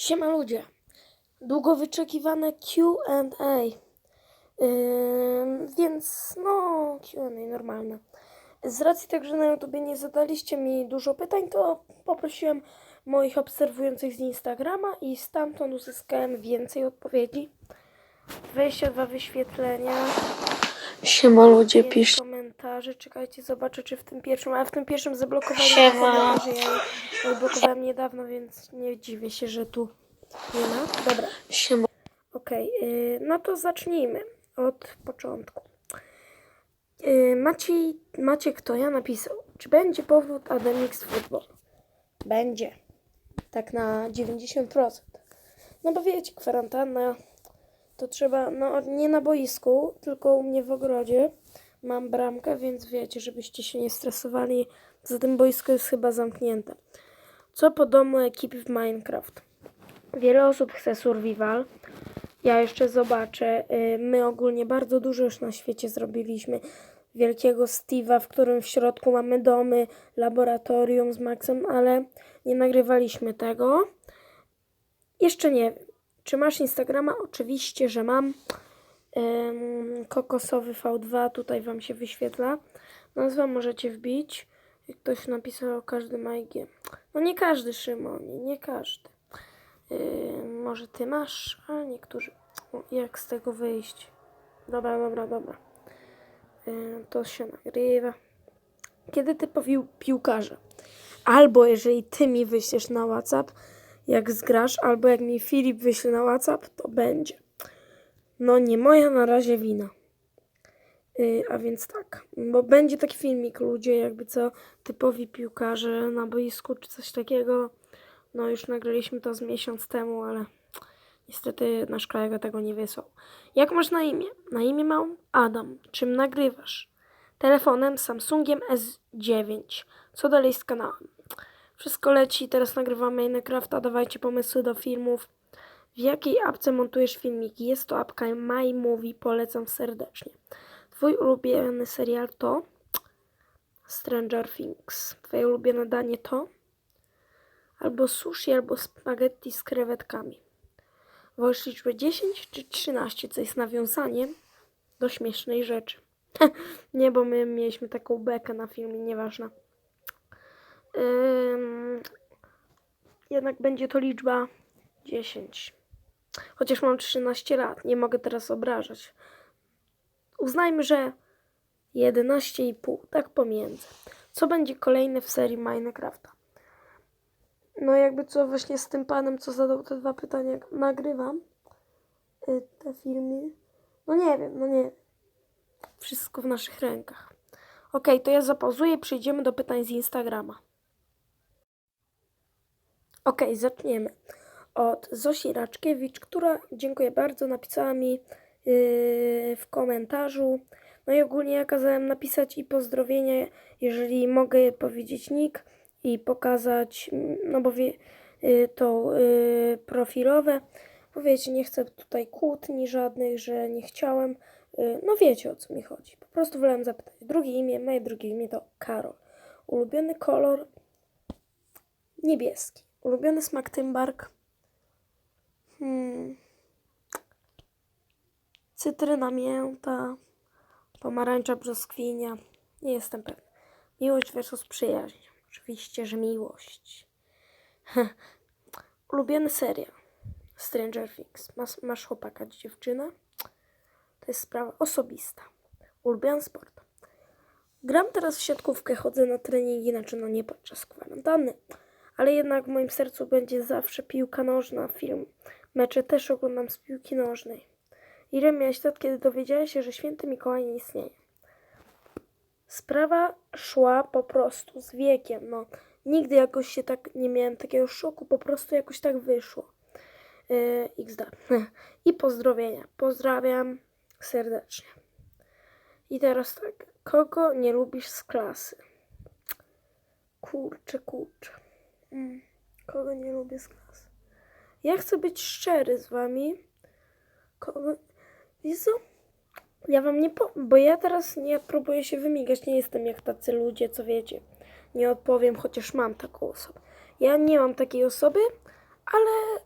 Siema ludzie. Długo wyczekiwane Q&A. Ym, więc no, Q&A normalne. Z racji tego, że na YouTubie nie zadaliście mi dużo pytań, to poprosiłem moich obserwujących z Instagrama i stamtąd uzyskałem więcej odpowiedzi. 22 wyświetlenia. Siema ludzie, Pięć komentarzy. Czekajcie, zobaczę, czy w tym pierwszym, a w tym pierwszym zablokowałem Siema. komentarze. Ja je odblokowałem niedawno, więc nie dziwię się, że tu nie ma. Dobra, Siema. okej. y, no to zacznijmy od początku. Y, Maciej, Maciek to ja napisał. Czy będzie powrót Ademix Football? Będzie. Tak na 90%. No bo wiecie, kwarantanna to trzeba, no nie na boisku, tylko u mnie w ogrodzie. Mam bramkę, więc wiecie, żebyście się nie stresowali. Za tym boisko jest chyba zamknięte. Co po domu ekipy w Minecraft? Wiele osób chce survival. Ja jeszcze zobaczę. Y, My ogólnie bardzo dużo już na świecie zrobiliśmy. Wielkiego Steve'a, w którym w środku mamy domy, laboratorium z Maxem, ale nie nagrywaliśmy tego. Jeszcze nie wiem. Czy masz Instagrama? Oczywiście, że mam. Kokosowy V2 tutaj Wam się wyświetla. Nazwę możecie wbić. Ktoś napisał, każdy ma IG. No nie każdy, Szymonie, nie każdy. Yy, może Ty masz, a niektórzy. O, Jak z tego wyjść? Dobra, dobra, dobra. Yy, to się nagrywa. Kiedy typowi piłkarze? Albo jeżeli Ty mi wyślesz na WhatsApp, jak zgrasz, albo jak mi Filip wyśle na WhatsApp, to będzie. No nie moja na razie wina. Yy, a więc tak, bo będzie taki filmik, ludzie, jakby co, typowi piłkarze na boisku czy coś takiego. No już nagraliśmy to z miesiąc temu, ale niestety nasz kolega tego nie wysłał. Jak masz na imię? Na imię mam Adam. Czym nagrywasz? Telefonem Samsungiem S9. Co dalej z kanałem? Wszystko leci, teraz nagrywamy Minecrafta, dawajcie pomysły do filmów. W jakiej apce montujesz filmiki? Jest to apka MyMovie, polecam serdecznie. Twój ulubiony serial to Stranger Things. Twoje ulubione danie to albo sushi, albo spaghetti z krewetkami. Wolisz liczbę 10 czy 13, co jest nawiązaniem do śmiesznej rzeczy. nie, bo my mieliśmy taką bekę na filmie, nieważne. Ym, jednak będzie to liczba 10. Chociaż mam 13 lat, nie mogę teraz obrażać. Uznajmy, że 11,5, tak pomiędzy. Co będzie kolejne w serii Minecrafta? No jakby co właśnie z tym panem, co zadał te dwa pytania, nagrywam y, te filmy. No nie wiem, no nie wiem. Wszystko w naszych rękach. Okej, to ja zapauzuję, przejdziemy do pytań z Instagrama. Okej, zaczniemy od Zosi Raczkiewicz, która, dziękuję bardzo, napisała mi yy, w komentarzu. No i ogólnie ja kazałem napisać i pozdrowienia, jeżeli mogę powiedzieć nick i pokazać, no bo wie, y, to y, profilowe. Bo wiecie, nie chcę tutaj kłótni żadnych, że nie chciałem. Y, no wiecie o co mi chodzi. Po prostu wolałem zapytać. Drugie imię, moje drugie imię to Karol. Ulubiony kolor niebieski. Ulubiony smak Tymbark. Hmm. Cytryna mięta, pomarańcza brzoskwinia. Nie jestem pewna. Miłość versus przyjaźń. Oczywiście, że miłość. Ulubiony serial. Stranger Things. Masz, masz chłopaka, dziewczynę? To jest sprawa osobista. Ulubiony sport. Gram teraz w siatkówkę, chodzę na treningi, znaczy no nie podczas kwarantanny, ale jednak w moim sercu będzie zawsze piłka nożna, film. Mecze też oglądam z piłki nożnej. Ile miałeś lat, kiedy dowiedziałeś się, że święty Mikołaj nie istnieje? Sprawa szła po prostu z wiekiem. No, nigdy jakoś się tak nie miałem takiego szoku, po prostu jakoś tak wyszło. Yy, XD. I pozdrowienia. Pozdrawiam serdecznie. I teraz tak. Kogo nie lubisz z klasy? Kurczę, kurczę. Mm. Kogo nie lubię z klasy? Ja chcę być szczery z wami. Jezu, ja wam nie po... Bo ja teraz nie próbuję się wymigać. Nie jestem jak tacy ludzie, co wiecie. Nie odpowiem, chociaż mam taką osobę. Ja nie mam takiej osoby, ale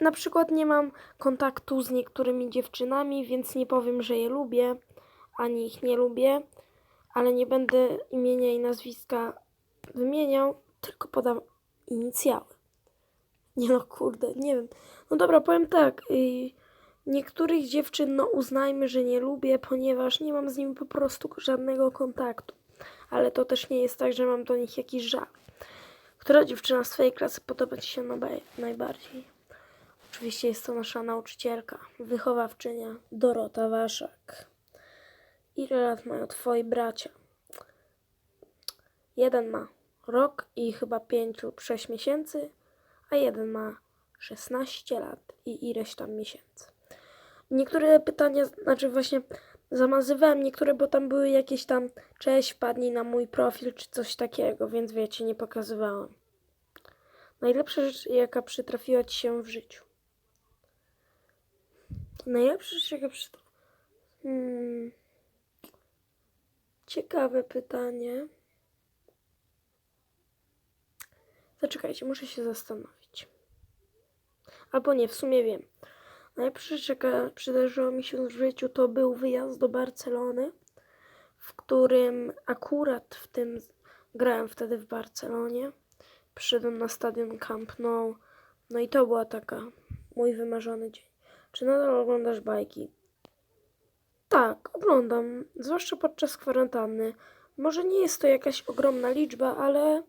na przykład nie mam kontaktu z niektórymi dziewczynami, więc nie powiem, że je lubię, ani ich nie lubię, ale nie będę imienia i nazwiska wymieniał, tylko podam inicjały. Nie no, kurde, nie wiem. No dobra, powiem tak. y, niektórych dziewczyn, no uznajmy, że nie lubię, ponieważ nie mam z nimi po prostu żadnego kontaktu. Ale to też nie jest tak, że mam do nich jakiś żal. Która dziewczyna z twojej klasy podoba ci się najbardziej? Oczywiście jest to nasza nauczycielka, wychowawczynia Dorota Waszak. Ile lat mają twoi bracia? Jeden ma rok i chyba 5 lub 6 miesięcy, a jeden ma 16 lat i ileś tam miesięcy. Niektóre pytania, znaczy właśnie zamazywałem niektóre, bo tam były jakieś tam cześć, wpadnij na mój profil czy coś takiego, więc wiecie, nie pokazywałem. Najlepsza rzecz, jaka przytrafiła ci się w życiu. Najlepsza rzecz, jaka przytrafiła... Hmm. Ciekawe pytanie. Zaczekajcie, muszę się zastanowić. Albo nie, w sumie wiem. Najlepsza rzecz, jaka przydarzyła mi się w życiu, to był wyjazd do Barcelony, w którym akurat w tym grałem wtedy w Barcelonie. Przyszedłem na stadion Camp Nou. No i to była taka mój wymarzony dzień. Czy nadal oglądasz bajki? Tak, oglądam, zwłaszcza podczas kwarantanny. Może nie jest to jakaś ogromna liczba, ale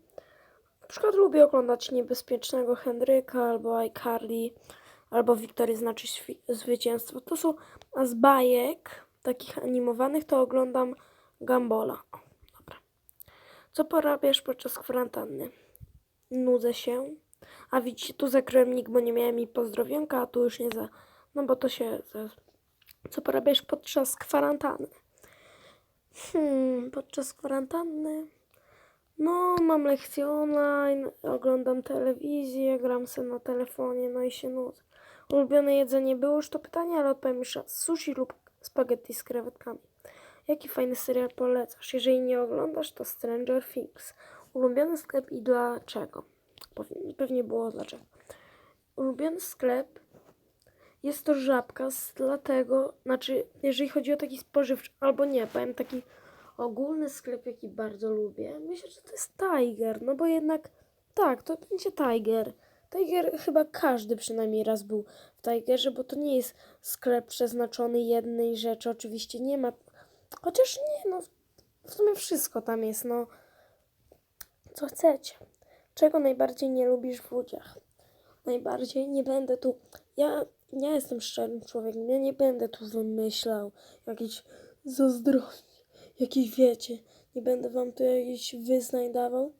przykład lubię oglądać Niebezpiecznego Henryka albo iCarly, albo Wiktorii znaczy zwycięstwo. To są, a z bajek takich animowanych to oglądam Gambola. Dobra. Co porabiasz podczas kwarantanny? Nudzę się. A widzicie, tu zakryłem nick, bo nie miałem mi pozdrowionka, a tu już nie za... No bo to się... Co porabiasz podczas kwarantanny? Hmm, podczas kwarantanny... No, mam lekcje online, oglądam telewizję, gram sobie na telefonie, no i się nudzę. Ulubione jedzenie było już to pytanie, ale odpowiem już raz. Sushi lub spaghetti z krewetkami. Jaki fajny serial polecasz? Jeżeli nie oglądasz, to Stranger Things. Ulubiony sklep i dlaczego? Pewnie było dlaczego. Ulubiony sklep jest to żabka, dlatego, znaczy, jeżeli chodzi o taki spożywczy, albo nie, powiem taki ogólny sklep, jaki bardzo lubię. Myślę, że to jest Tiger, no bo jednak, tak, to będzie Tiger. Tiger chyba każdy przynajmniej raz był w Tigerze, bo to nie jest sklep przeznaczony jednej rzeczy. Oczywiście nie ma, chociaż nie, no w sumie wszystko tam jest, no. Co chcecie? Czego najbardziej nie lubisz w ludziach? Najbardziej nie będę tu. Ja, ja jestem szczerym człowiekiem. Ja nie będę tu wymyślał jakichś zazdrości, jakieś wiecie. Nie będę wam tu jakichś wyznań dawał.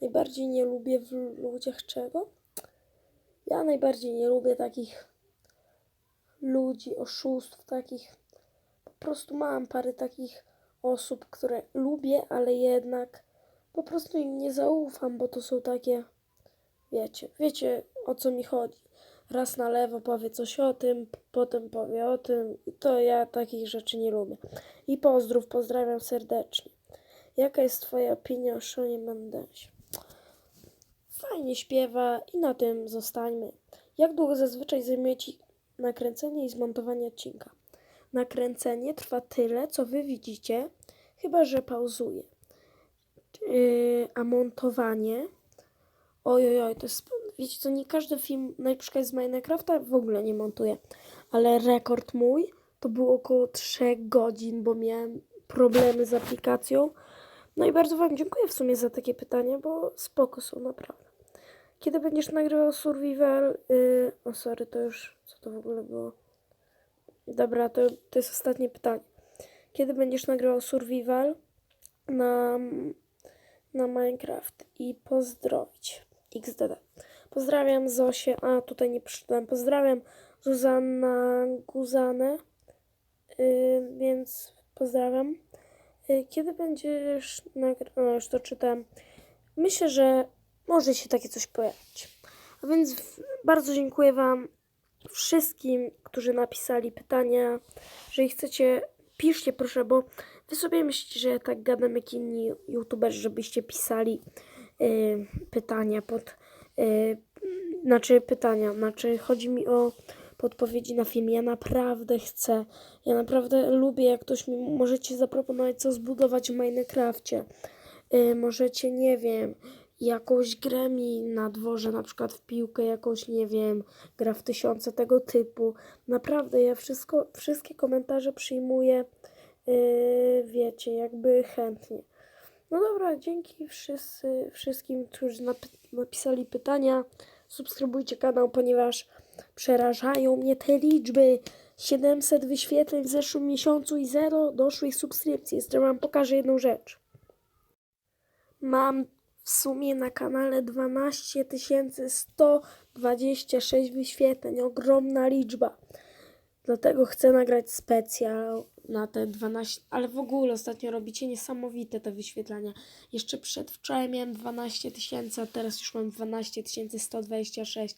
Najbardziej nie lubię w ludziach czego? Ja najbardziej nie lubię takich ludzi, oszustw, takich. Po prostu mam parę takich osób, które lubię, ale jednak po prostu im nie zaufam, bo to są takie. Wiecie, wiecie o co mi chodzi. Raz na lewo powie coś o tym, potem powie o tym i to ja takich rzeczy nie lubię. I pozdrów, pozdrawiam serdecznie. Jaka jest twoja opinia o Seanie Mendesie? Fajnie śpiewa i na tym zostańmy. Jak długo zazwyczaj zajmuje ci nakręcenie i zmontowanie odcinka? Nakręcenie trwa tyle, co wy widzicie, chyba że pauzuje. Yy, a montowanie Oj, oj, oj, to jest. Wiecie co, nie każdy film, na przykład z Minecrafta, w ogóle nie montuję. Ale rekord mój to było około 3 godzin, bo miałem problemy z aplikacją. No i bardzo Wam dziękuję w sumie za takie pytania, bo spoko są naprawdę. Kiedy będziesz nagrywał Survival? Yy, o, sorry, to już. Co to w ogóle było? Dobra, to, to jest ostatnie pytanie. Kiedy będziesz nagrywał Survival na na Minecraft i pozdrowić XDD. Pozdrawiam Zosię, a tutaj nie przeczytałem. Pozdrawiam Zuzanna Guzanę, yy, więc pozdrawiam. Yy, kiedy będziesz nagrywał? Już to czytałem. Myślę, że może się takie coś pojawić. A więc w- bardzo dziękuję Wam wszystkim, którzy napisali pytania. Jeżeli chcecie, piszcie proszę, bo Wy sobie myślicie, że ja tak gadam jak inni youtuberzy, żebyście pisali y, pytania pod y, znaczy pytania, znaczy chodzi mi o podpowiedzi na film. Ja naprawdę chcę, ja naprawdę lubię, jak ktoś mi możecie zaproponować, co zbudować w Minecrafcie. Y, możecie, nie wiem, jakąś grę mi na dworze, na przykład w piłkę, jakąś, nie wiem, gra w tysiące tego typu. Naprawdę, ja wszystko, wszystkie komentarze przyjmuję, y, wiecie, jakby chętnie. No dobra, dzięki wszyscy, wszystkim, którzy nap- napisali pytania. Subskrybujcie kanał, ponieważ przerażają mnie te liczby. 700 wyświetleń w zeszłym miesiącu i zero doszłych subskrypcji. Jeszcze wam pokażę jedną rzecz. Mam w sumie na kanale 12 126 wyświetleń. Ogromna liczba. Dlatego chcę nagrać specjal na te 12, ale w ogóle ostatnio robicie niesamowite te wyświetlania. Jeszcze przedwczoraj miałem 12 tysięcy, a teraz już mam 12 126.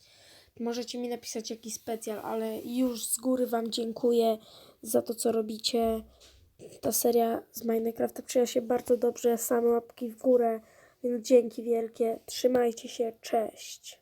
Możecie mi napisać jakiś specjal, ale już z góry Wam dziękuję za to, co robicie. Ta seria z Minecrafta przyjęła się bardzo dobrze, same łapki w górę, więc dzięki wielkie. Trzymajcie się, cześć.